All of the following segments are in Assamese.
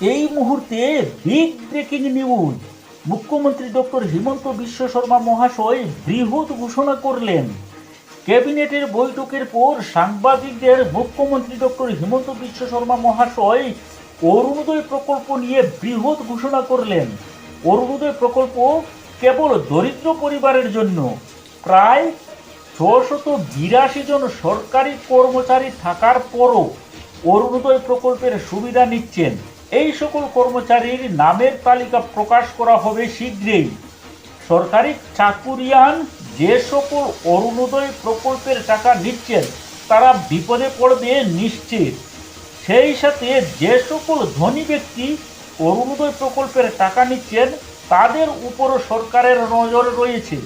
এই মুহূর্তে বিগ ব্রেকিং নিউজ। মুখ্যমন্ত্রী ডক্টর হিমন্ত বিশ্ব শর্মা মহাশয় বৃহৎ ঘোষণা করলেন। ক্যাবিনেটের বৈঠকের পর সাংবাদিকদের মুখ্যমন্ত্রী ডক্টর হিমন্ত বিশ্ব শর্মা মহাশয় অরুণোদয় প্রকল্প নিয়ে বৃহৎ ঘোষণা করলেন। অরুণোদয় প্রকল্প কেবল দরিদ্র পরিবারের জন্য, প্রায় ছশত বিরাশি জন সরকারি কর্মচারী থাকার পরও অরুণোদয় প্রকল্পের সুবিধা নিচ্ছেন। এই সকল কর্মচারীর নামের তালিকা প্রকাশ করা হবে শীঘ্রই। সরকারি চাকুরিয়ান যে সকল অরুণোদয় প্রকল্পের টাকা নিচ্ছেন, তারা বিপদে পড়বে নিশ্চিত। সেই সাথে যে সকল ধনী ব্যক্তি অরুণোদয় প্রকল্পের টাকা নিচ্ছেন, তাদের উপরও সরকারের নজর রয়েছে।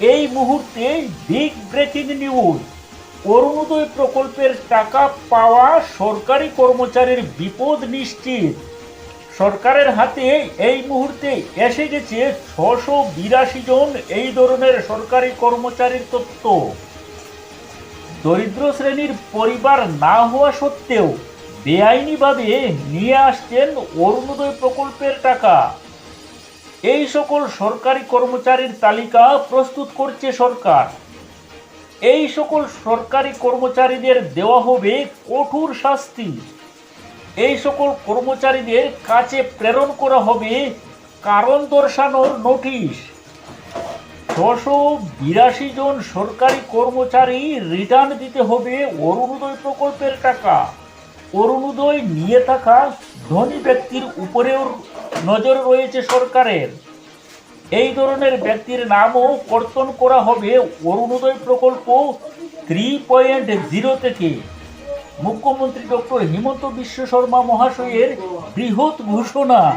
এই মুহূর্তে বিগ ব্রেকিং নিউজ অরুণোদয় প্রকল্পের টাকা পাওয়া সরকারি কর্মচারীর বিপদ নিশ্চিত। সরকারের হাতে এই মুহূর্তে এসে গেছে ছশো বিরাশি জন এই ধরনের সরকারি কর্মচারীর তথ্য। দরিদ্র শ্রেণির পরিবার না হওয়া সত্ত্বেও বেআইনিভাবে নিয়ে আসছেন অরুণোদয় প্রকল্পের টাকা। এই সকল সরকারি কর্মচারীর তালিকা প্রস্তুত করছে সরকার। এই সকল সরকারি কর্মচারীদের দেওয়া হবে কঠোর শাস্তি। এই সকল কর্মচারীদের কাছে প্রেরণ করা হবে কারণ দর্শানোর নোটিশ। ছশো বিরাশি জন সরকারি কর্মচারী রিটার্ন দিতে হবে অরুণোদয় প্রকল্পের টাকা। অরুণোদয় নিয়ে থাকা ধনী ব্যক্তির উপরেও নজর রয়েছে সরকারের। এই ধরনের ব্যক্তির নামও কর্তন করা হবে অরুণোদয় প্রকল্প থ্রি পয়েন্ট জিরো থেকে। মুখ্যমন্ত্রী ডক্টর হিমন্ত বিশ্ব শর্মা মহাশয়ের বৃহৎ ঘোষণা।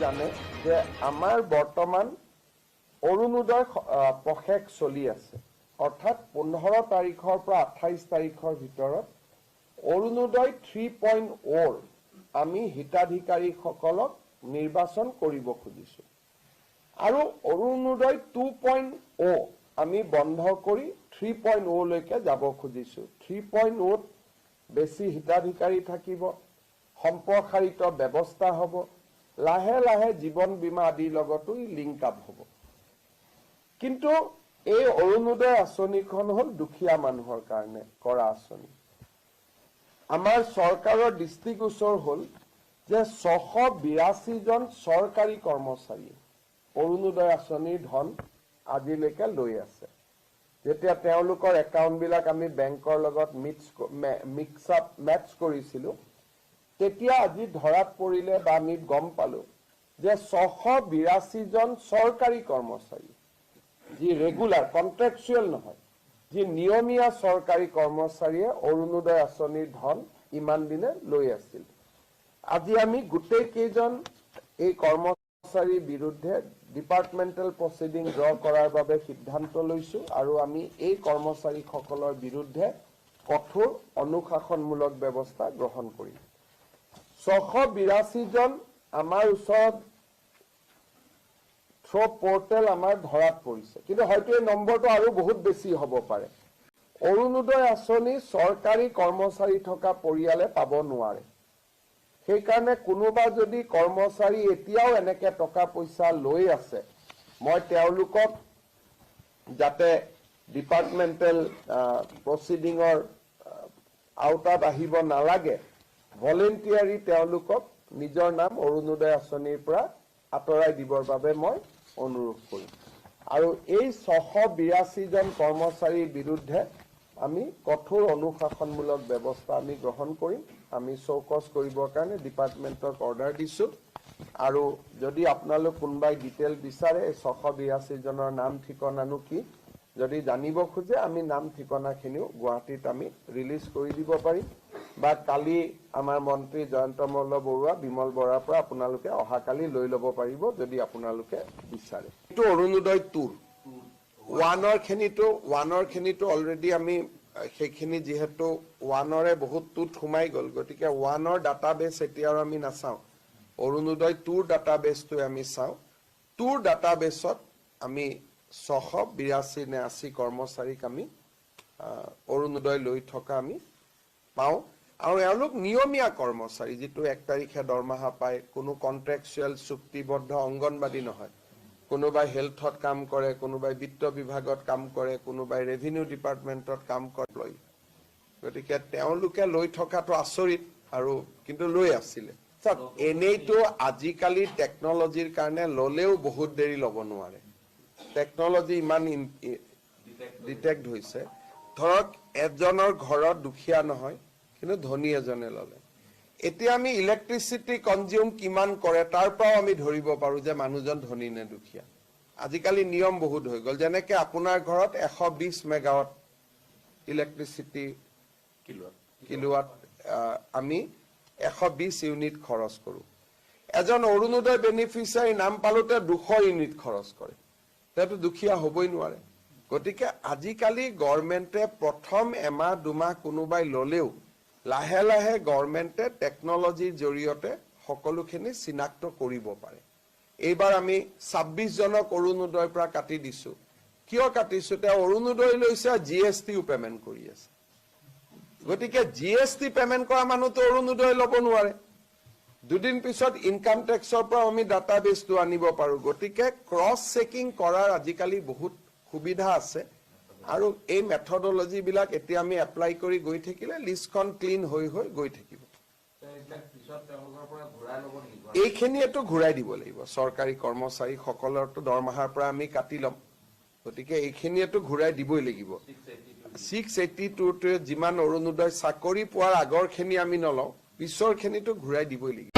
জানে যে আমাৰ বৰ্তমান অৰুণোদয় স- চলি আছে। অৰ্থাৎ পোন্ধৰ তাৰিখৰ পৰা আঠাইছ তাৰিখৰ ভিতৰত অৰুণোদয় থ্ৰী পইণ্ট অ'ৰ আমি হিতাধিকাৰীসকলক নিৰ্বাচন কৰিব খুজিছোঁ। আৰু অৰুণোদয় টু পইণ্ট অ' আমি বন্ধ কৰি থ্ৰী পইণ্ট অ'লৈকে যাব খুজিছোঁ। থ্ৰী পইণ্ট অ'ত বেছি হিতাধিকাৰী থাকিব সম্প্ৰসাৰিত ব্যৱস্থা হ'ব লাহে লাহে জীৱন বীমা আদিৰ লগতো লিংক আপ হ'ব। কিন্তু এই অৰুণোদয় আঁচনিখন হ'ল দুখীয়া মানুহৰ কাৰণে কৰা আঁচনি। আমাৰ চৰকাৰৰ দৃষ্টিগোচৰ হ'ল যে ছশ বিৰাশীজন চৰকাৰী কৰ্মচাৰীয়ে অৰুণোদয় আঁচনিৰ ধন আজিলৈকে লৈ আছে। যেতিয়া তেওঁলোকৰ একাউণ্টবিলাক আমি বেংকৰ লগত মিক্স মিক্স আপ মেটচ কৰিছিলোঁ তেতিয়া আজি ধৰাত পৰিলে বা আমি গম পালো যে ছশ বিৰাশীজন চৰকাৰী কৰ্মচাৰী যি ৰেগুলাৰ কণ্ট্ৰেকচুৱেল নহয় যি নিয়মীয়া চৰকাৰী কৰ্মচাৰীয়ে অৰুণোদয় আঁচনিৰ ধন ইমান দিনে লৈ আছিল। আজি আমি গোটেই কেইজন এই কৰ্মচাৰীৰ বিৰুদ্ধে ডিপাৰ্টমেণ্টেল প্ৰচিডিং ড্ৰ কৰাৰ বাবে সিদ্ধান্ত লৈছো আৰু আমি এই কৰ্মচাৰীসকলৰ বিৰুদ্ধে কঠোৰ অনুশাসনমূলক ব্যৱস্থা গ্ৰহণ কৰিম। ছশ বিৰাশীজন আমাৰ ওচৰত থ্ৰ পৰ্টেল আমাৰ ধৰাত পৰিছে। কিন্তু হয়তো এই নম্বৰটো আৰু বহুত বেছি হ'ব পাৰে। অৰুণোদয় আঁচনি চৰকাৰী কৰ্মচাৰী থকা পৰিয়ালে পাব নোৱাৰে। সেইকাৰণে কোনোবা যদি কৰ্মচাৰী এতিয়াও এনেকে টকা পইচা লৈ আছে মই তেওঁলোকক যাতে ডিপাৰ্টমেণ্টেল প্ৰচিডিঙৰ আওতাত আহিব নালাগে ভলেণ্টিয়াৰী তেওঁলোকক নিজৰ নাম অৰুণোদয় আঁচনিৰ পৰা আঁতৰাই দিবৰ বাবে মই অনুৰোধ কৰিম। আৰু এই ছশ বিৰাশীজন কৰ্মচাৰীৰ বিৰুদ্ধে আমি কঠোৰ অনুশাসনমূলক ব্যৱস্থা আমি গ্ৰহণ কৰিম। আমি চৌকছ কৰিবৰ কাৰণে ডিপাৰ্টমেণ্টক অৰ্ডাৰ দিছোঁ। আৰু যদি আপোনালোক কোনোবাই ডিটেইল বিচাৰে এই ছশ বিৰাশীজনৰ নাম ঠিকনানো কি যদি জানিব খোজে আমি নাম ঠিকনাখিনিও গুৱাহাটীত আমি ৰিলিজ কৰি দিব পাৰিম। বা কালি আমাৰ মন্ত্ৰী জয়ন্ত মল্ল বৰুৱা বিমল বৰাৰ পৰা আপোনালোকে অহাকালি লৈ ল'ব পাৰিব যদি আপোনালোকে বিচাৰে। এইটো অৰুণোদয় টুৰ ওৱানৰ খিনিতো ওৱানৰ খিনিতো অলৰেডি আমি সেইখিনি যিহেতু ওৱানৰে বহুত টুত সোমাই গ'ল। গতিকে ওৱানৰ ডাটা বেছ আৰু আমি নাচাওঁ। অৰুণোদয় টুৰ ডাটা বেছটোৱে আমি চাওঁ। টুৰ ডাটা বেছত আমি ছশ বিৰাশী নে আশী কৰ্মচাৰীক আমি অৰুণোদয় লৈ থকা আমি পাওঁ। আৰু এওঁলোক নিয়মীয়া কৰ্মচাৰী যিটো এক তাৰিখে দৰমহা পায় কোনো কন্ট্ৰেকচুৱেল চুক্তিবদ্ধ অংগনবাদী নহয়। কোনোবাই হেল্থত কাম কৰে কোনোবাই বিত্ত বিভাগত কাম কৰে কোনোবাই ৰেভিনিউ ডিপাৰ্টমেণ্টত কাম কৰে। গতিকে তেওঁলোকে লৈ থকাটো আচৰিত আৰু কিন্তু লৈ আছিলে। চাওক এনেইতো আজিকালি টেকনলজিৰ কাৰণে ললেও বহুত দেৰি ল'ব নোৱাৰে। টেকনলজি ইমান ডিটেক্ট হৈছে। ধৰক এজনৰ ঘৰত দুখীয়া নহয় কিন্তু ধনী এজনে ল'লে। এতিয়া আমি ইলেক্ট্ৰিচিটি কনজিউম কিমান কৰে তাৰ পৰাও আমি ধৰিব পাৰো যে মানুহজন ধনী নে দুখীয়া। আজিকালি নিয়ম বহুত হৈ গ'ল। যেনেকে আপোনাৰ ঘৰত এশ বিশ মেগাৱাট ইলেক্ট্ৰিচিটি কিলোৱাট আমি এশ বিশ ইউনিট খৰচ কৰো। এজন অৰুণোদয় বেনিফিচিয়াৰী নাম পালোতে দুশ ইউনিট খৰচ কৰে। তেওঁতো দুখীয়া হ'বই নোৱাৰে। গতিকে আজিকালি গভৰ্ণমেণ্টে প্ৰথম এমাহ দুমাহ কোনোবাই ল'লেও লাহে লাহে গভৰ্ণমেণ্টে টেকনলজিৰ জৰিয়তে সকলোখিনি চিনাক্ত কৰিব পাৰে। এইবাৰ আমি ছাব্বিছ জনক অৰুণোদয়ৰ পৰা কাটি দিছো। কিয় কাটিছো? তেওঁ অৰুণোদয় লৈছে জি এছ টিও পেমেণ্ট কৰি আছে। গতিকে জি এছ টি পেমেণ্ট কৰা মানুহতো অৰুণোদয় ল'ব নোৱাৰে। দুদিন পিছত ইনকাম টেক্সৰ পৰা আমি ডাটা বেছটো আনিব পাৰো। গতিকে ক্ৰছ চেকিং কৰাৰ আজিকালি বহুত সুবিধা আছে। আৰু এই মেথডলজি বিলাক এতিয়া আমি এপ্লাই কৰি গৈ থাকিলে লিষ্টখন ক্লিন হৈ হৈ গৈ থাকিব। এইখিনিয়েতো ঘূৰাই দিব লাগিব। চৰকাৰী কৰ্মচাৰীসকলৰতো দৰমহাৰ পৰা আমি কাটি ল'ম। গতিকে এইখিনিয়েতো ঘূৰাই দিবই লাগিব। ছিক্স এইটি টুটোৱে যিমান অৰুণোদয় চাকৰি পোৱাৰ আগৰখিনি আমি নলওঁ পিছৰখিনিতো ঘূৰাই দিবই লাগিব।